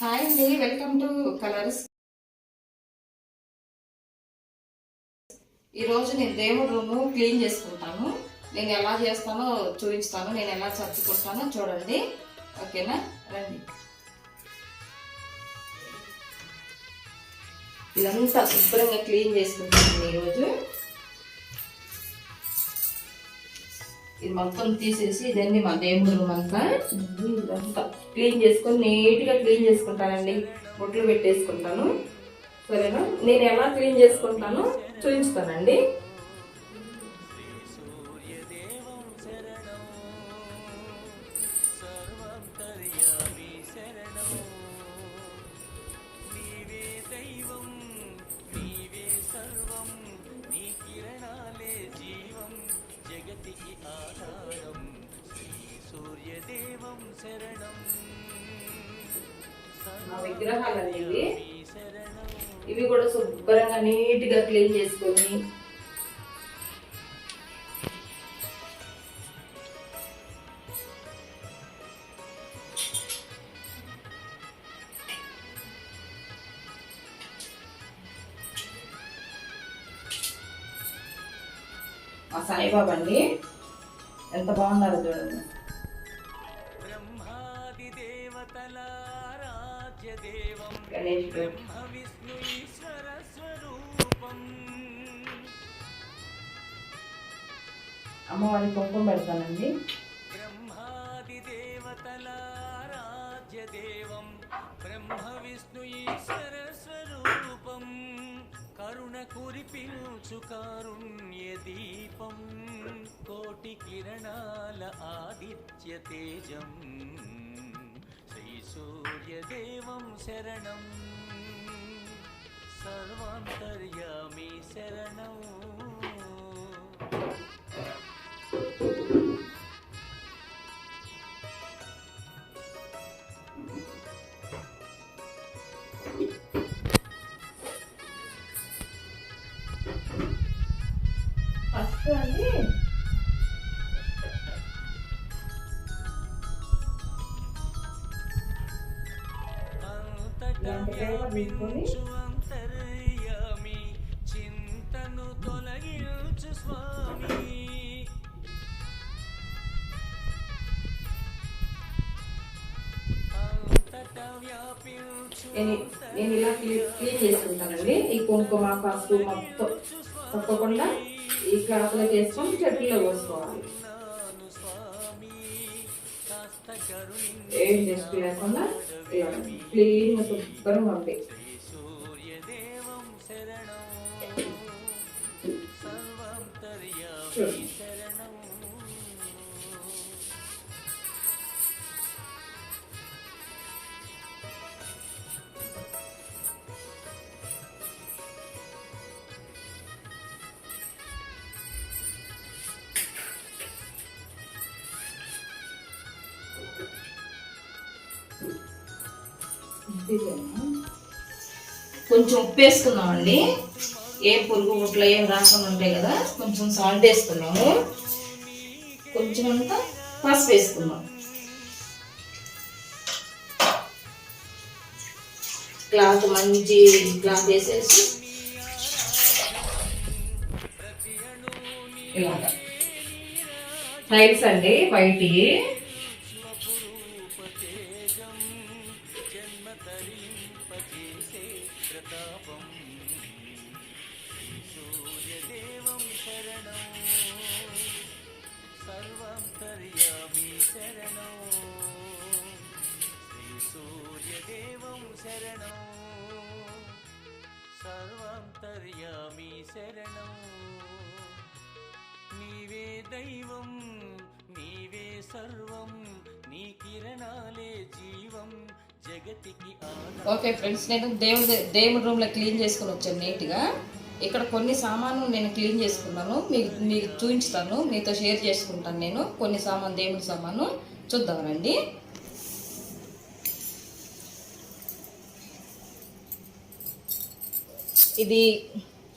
Hi అండి welcome to colours. ఈరోజు నేను దేవుడి రూమ్ క్లీన్ చేసుకుంటాను. నేను ఎలా చేస్తానో చూపిస్తాను నేను ఎలా చర్చుకుంటానో చూడండి. ఓకేనా? రండి. ఇదంతా శుభ్రంగా క్లీన్ చేసుకుంటాను ఈరోజు. ఇది మొత్తం తీసేసి ఇదండి మా దేవుడు అంతా ఇదంతా క్లీన్ చేసుకొని నీట్గా క్లీన్ చేసుకుంటానండి. బొట్లు పెట్టేసుకుంటాను. సరేనా? నేను ఎలా క్లీన్ చేసుకుంటానో చూపించుతానండి దేవం శరణం. విగ్రహాలు అనేవి ఇవి కూడా శుభ్రంగా నీట్గా క్లీన్ చేసుకొని మా సాయిబాబా అండి ఎంత బాగున్నారో చూడండి. అమ్మవారి కుంకుమ పెడతానండి. బ్రహ్మాదిదేవతలారాజ్యదేవం బ్రహ్మ విష్ణు ఈశ్వర స్వరూపం కరుణ కురిపించు కారుణ్య దీపం కోటి కిరణాల ఆదిత్య తేజం. శ్రీ సూర్యదేవం శరణం. సర్వాంతర్యామి అంతటా వ్యాపించు నేను ఇలా క్లీన్ క్లీన్ చేసుకుంటానండి. ఈ కుంకుమ పసుపు మొత్తం తప్పకుండా ఈ క్లాత్లో చేసుకొని చెట్టులో పోసుకోవాలి. ఏం టెస్ట్ లేకుండా ఇలా క్లీన్ శుభ్రంగా ఉంటాయి సూర్యదేవం కొంచెం ఉప్పు వేసుకున్నామండి ఏ పురుగు గుట్ల ఏం రాకుండా ఉంటాయి కదా కొంచెం సాల్ట్ వేసుకున్నాము కొంచెం అంతా పసుపు వేసుకున్నాం క్లాత్ మంచి క్లాత్ వేసేసి ఇలాగా. టైల్స్ అండి బయటికి సర్వాంతర్యామి శరణం. నీవే దైవం నీవే సర్వం నీ కిరణాలే జీవం జగతికి ఓకే ఫ్రెండ్స్ నేను దేవుడి దేవుడి రూమ్లో క్లీన్ చేసుకుని వచ్చాను నీట్గా. ఇక్కడ కొన్ని సామాన్లు నేను క్లీన్ చేసుకున్నాను మీకు మీకు చూపించుతాను మీతో షేర్ చేసుకుంటాను నేను కొన్ని సామాన్ దేవుడి సామాను. చూద్దాం రండి. ఇది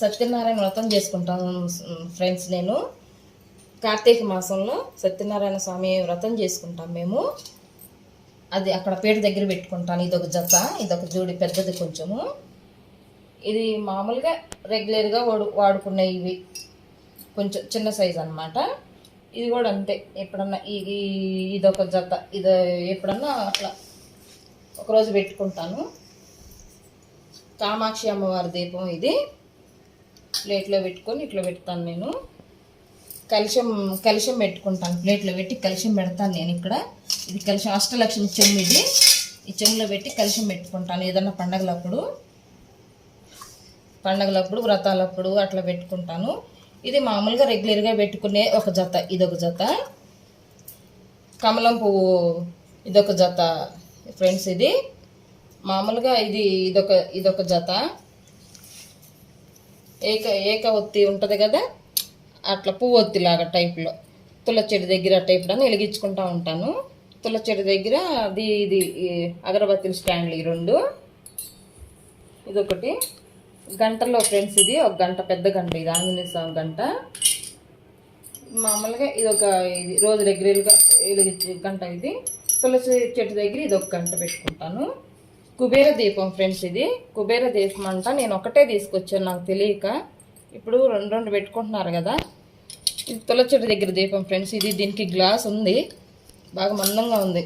సత్యనారాయణ వ్రతం చేసుకుంటాను ఫ్రెండ్స్ నేను. కార్తీక మాసంలో సత్యనారాయణ స్వామి వ్రతం చేసుకుంటాం మేము. అది అక్కడ పేట దగ్గర పెట్టుకుంటాను ఇదొక జత ఇదొక జోడి పెద్దది కొంచెము. ఇది మామూలుగా రెగ్యులర్గా వాడు వాడుకునే ఇవి కొంచెం చిన్న సైజ్ అనమాట ఇది కూడా అంతే ఎప్పుడన్నా ఇది ఇదొక జత ఇది ఎప్పుడన్నా అట్లా ఒకరోజు పెట్టుకుంటాను. కామాక్షి అమ్మవారి దీపం ఇది. ప్లేట్లో పెట్టుకొని ఇట్లా పెడతాను నేను. కలిశం కలిశం పెట్టుకుంటాను. ప్లేట్లో పెట్టి కలిశం పెడతాను నేను ఇక్కడ. ఇది కలిశం అష్టలక్ష్మి చెమ్ము ఇది. ఈ చెమ్ములో పెట్టి కలిశం పెట్టుకుంటాను ఏదన్నా పండగలప్పుడు. పండగలప్పుడు వ్రతాలప్పుడు అట్లా పెట్టుకుంటాను. ఇది మామూలుగా రెగ్యులర్గా పెట్టుకునే ఒక జత ఇదొక జత. కమలం పువ్వు ఇదొక జత ఫ్రెండ్స్ ఇది. మామూలుగా ఇది ఇదొక ఇదొక జత. ఏక ఏక ఒత్తి ఉంటుంది కదా? అట్లా పువ్వు ఒత్తిలాగా టైప్లో తుల చెట్టు దగ్గర టైప్లో వెలిగించుకుంటూ ఉంటాను. తుల చెట్టు దగ్గర అది ఇది అగరబత్తిల స్టాండ్లు ఈ రెండు. ఇదొకటి. గంటలో ఫ్రెండ్స్ ఇది ఒక గంట పెద్ద గంట ఇది ఆంజనేయ స్వామి గంట. మామూలుగా ఇది ఒక ఇది రోజు దగ్గరగా వెలిగించే గంట ఇది. తులసి చెట్టు దగ్గర ఇది ఒక గంట పెట్టుకుంటాను. కుబేర దీపం ఫ్రెండ్స్ ఇది. కుబేర దీపం అంట. నేను ఒకటే తీసుకొచ్చాను నాకు తెలియక. ఇప్పుడు రెండు రెండు పెట్టుకుంటున్నారు కదా. ఇది తులసి దగ్గర దీపం ఫ్రెండ్స్ ఇది దీనికి గ్లాస్ ఉంది. బాగా మందంగా ఉంది.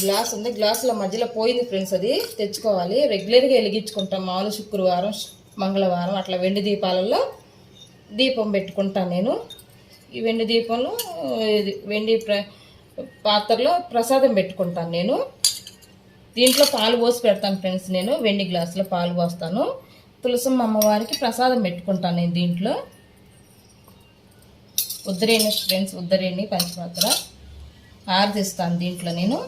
గ్లాస్ ఉంది. గ్లాసుల మధ్యలో పోయింది ఫ్రెండ్స్ అది. తెచ్చుకోవాలి. రెగ్యులర్గా వెలిగించుకుంటాం. మామూలు శుక్రవారం మంగళవారం అట్లా వెండి దీపాలలో దీపం పెట్టుకుంటాను నేను. ఈ వెండి దీపంలో ఇది వెండి ప్ర పాత్రలో ప్రసాదం పెట్టుకుంటాను నేను. దీంట్లో పాలు పోసి పెడతాను ఫ్రెండ్స్ నేను వెండి గ్లాసులో పాలు పోస్తాను. తులసమ్మ అమ్మవారికి ప్రసాదం పెట్టుకుంటాను నేను దీంట్లో. ఉద్దరేణి ఫ్రెండ్స్ ఉద్దరేణి పంచపాత్ర హారతి ఇస్తాను దీంట్లో నేను.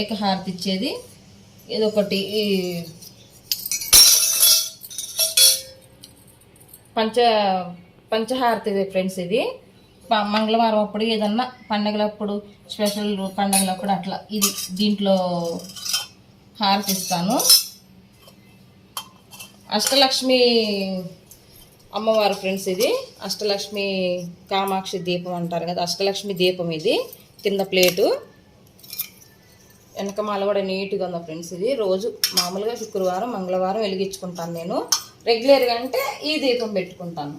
ఏకహారతి ఇచ్చేది ఇదొకటి పంచ పంచహారతి ఫ్రెండ్స్ ఇది. మంగళవారం అప్పుడు ఏదన్నా పండగలప్పుడు స్పెషల్ పండగలప్పుడు అట్లా ఇది దీంట్లో హారతిస్తాను. అష్టలక్ష్మి అమ్మవారు ఫ్రెండ్స్ ఇది. అష్టలక్ష్మి కామాక్షి దీపం అంటారు కదా అష్టలక్ష్మి దీపం ఇది కింద ప్లేటు. వెనకమాల కూడా నీట్గా ఉంది ఫ్రెండ్స్ ఇది. రోజు మామూలుగా శుక్రవారం మంగళవారం వెలిగించుకుంటాను నేను. రెగ్యులర్గా అంటే ఈ దీపం పెట్టుకుంటాను.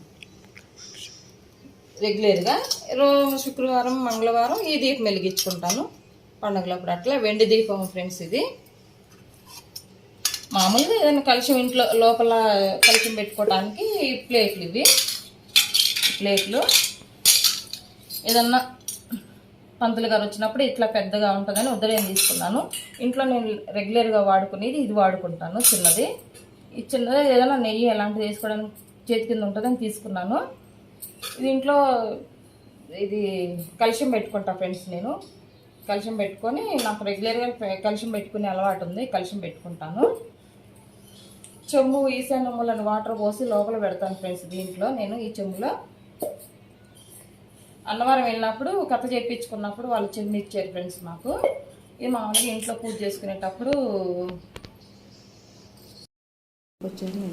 రెగ్యులర్గా రోజు శుక్రవారం మంగళవారం ఈ దీపం వెలిగించుకుంటాను. పండగలప్పుడు అట్లా వెండి దీపం ఫ్రెండ్స్ ఇది. మామూలుగా ఏదైనా కలిసి ఇంట్లో లోపల కలిసి పెట్టుకోవడానికి ప్లేట్లు ఇవి. ప్లేట్లు. ఏదన్నా పంతులు గారు వచ్చినప్పుడు ఇట్లా పెద్దగా ఉంటుందని ఉదయం తీసుకున్నాను. ఇంట్లో నేను రెగ్యులర్గా వాడుకునేది ఇది వాడుకుంటాను చిన్నది. ఈ చిన్నది ఏదైనా నెయ్యి ఎలాంటిది వేసుకోవడానికి చేతి కింద ఉంటుందని తీసుకున్నాను. దీంట్లో ఇది కలుషం పెట్టుకుంటా ఫ్రెండ్స్ నేను. కలుషం పెట్టుకొని నాకు రెగ్యులర్గా కలుషం పెట్టుకునే అలవాటు ఉంది. కలుషం పెట్టుకుంటాను. చెంబు ఈశాన్యములను వాటర్ పోసి లోపల పెడతాను ఫ్రెండ్స్ దీంట్లో. నేను ఈ చెంబులో అన్నవరం వెళ్ళినప్పుడు కథ చేయించుకున్నప్పుడు వాళ్ళు చెంబు ఇచ్చారు ఫ్రెండ్స్ మాకు. ఇది మామూలుగా ఇంట్లో పూజ చేసుకునేటప్పుడు వచ్చేది.